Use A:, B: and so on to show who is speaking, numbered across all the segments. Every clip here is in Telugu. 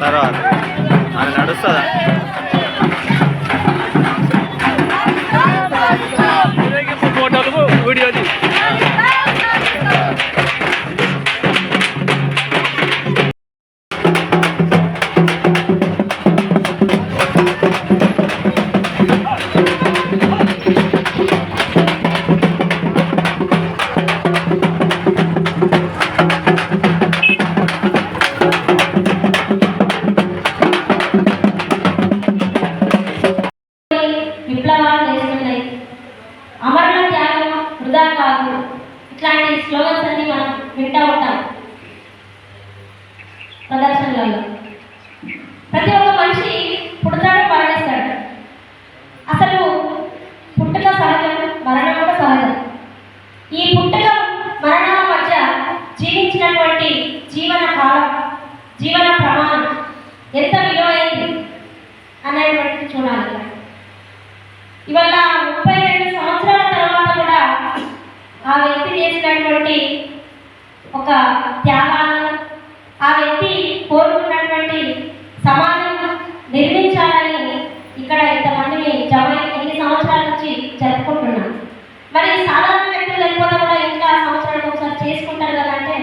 A: తర్వాత అది నడుస్తుందా?
B: ఫోటోలు వీడియోది
C: ఎంత విలువైంది? అనేటువంటిది చూడాలి. ఇవాళ ముప్పై రెండు సంవత్సరాల తర్వాత కూడా ఆ వ్యక్తి చేసినటువంటి ఒక త్యాగాలను ఆ వ్యక్తి కోరుకున్నటువంటి సమాజం నిర్మించాలని ఇక్కడ ఇంతమందిని జమ ఎన్ని సంవత్సరాల నుంచి జరుపుకుంటున్నాం మరి సాధారణ వ్యక్తులు లేకపోతే కూడా ఇంకా సంవత్సరానికి ఒకసారి చేసుకుంటారు కదా అంటే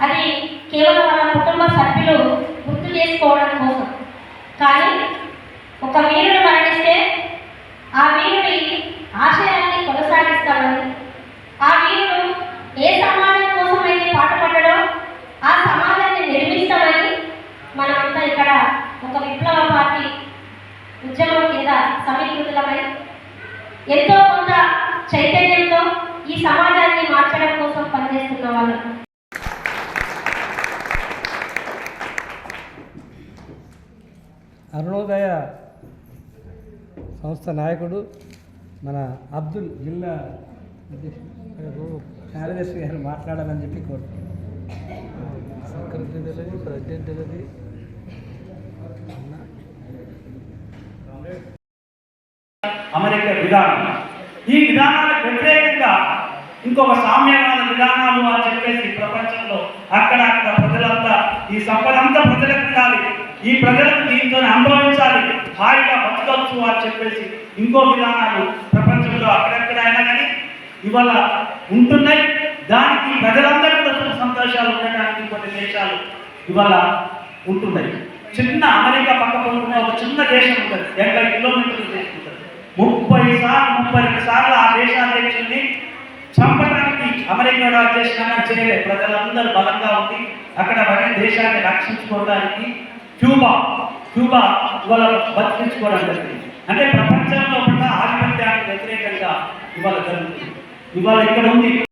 C: అది కేవలం మన కుటుంబ సభ్యులు గుర్తు చేసుకోవడం కోసం. కానీ ఒక వీరుడు మరణిస్తే ఆ వీరుడి ఆశయాన్ని కొనసాగిస్తాడని. ఆ వీరుడు ఏ సమాజం కోసం అయితే పాటుపడ్డాడో ఆ సమాజాన్ని నిర్మిస్తామని మనమంతా ఇక్కడ ఒక విప్లవ పార్టీ ఉద్యమం కింద సమీకృతులమై ఎంతో
D: అరుణోదయ సంస్థ నాయకుడు మన అబ్దుల్ జిల్లా కార్యదర్శి గారు మాట్లాడాలని చెప్పి కోరుతున్నాను ప్రెసిడెంట్
E: అమెరికా విధానం. ఈ విధానాలకు వ్యతిరేకంగా ఇంకొక సామ్యవాద విధానాలు అని చెప్పేసి ప్రపంచంలో అక్కడ అక్కడ ప్రజలంతా ఈ సంపద అంతా ప్రజలకు ఉండాలి ఈ ప్రజలకు దీంతో అనుభవించాలి హాయిగా బతకవచ్చు అని చెప్పేసి ఇంకో విధానాలు ప్రపంచంలో అక్కడెక్కడ అయినా కానీ ఇవాళ ఉంటున్నాయి. దానికి ప్రజలందరూ కూడా సుఖ సంతోషాలు ఉండడానికి కొన్ని దేశాలు ఇవాళ ఉంటున్నాయి. చిన్న అమెరికా పక్క పక్కన ఒక చిన్న దేశం ఉంటుంది. డెబ్బై కిలోమీటర్ల దేశం ఉంటుంది ముప్పై సార్లు ముప్పై రెండు సార్లు ఆ దేశాధ్యక్షుల్ని చంపడానికి అమెరికా వాడు చేయలేదు ప్రజలందరూ బలంగా ఉంది అక్కడ పని దేశాన్ని రక్షించుకోవడానికి క్యూబా క్యూబా ఇవాళ బతికించుకోవడం జరిగింది. అంటే ప్రపంచంలో ఉన్న ఆధిపత్యానికి వ్యతిరేకంగా ఇవాళ జరుగుతుంది. ఇవాళ ఇక్కడ ఉంది.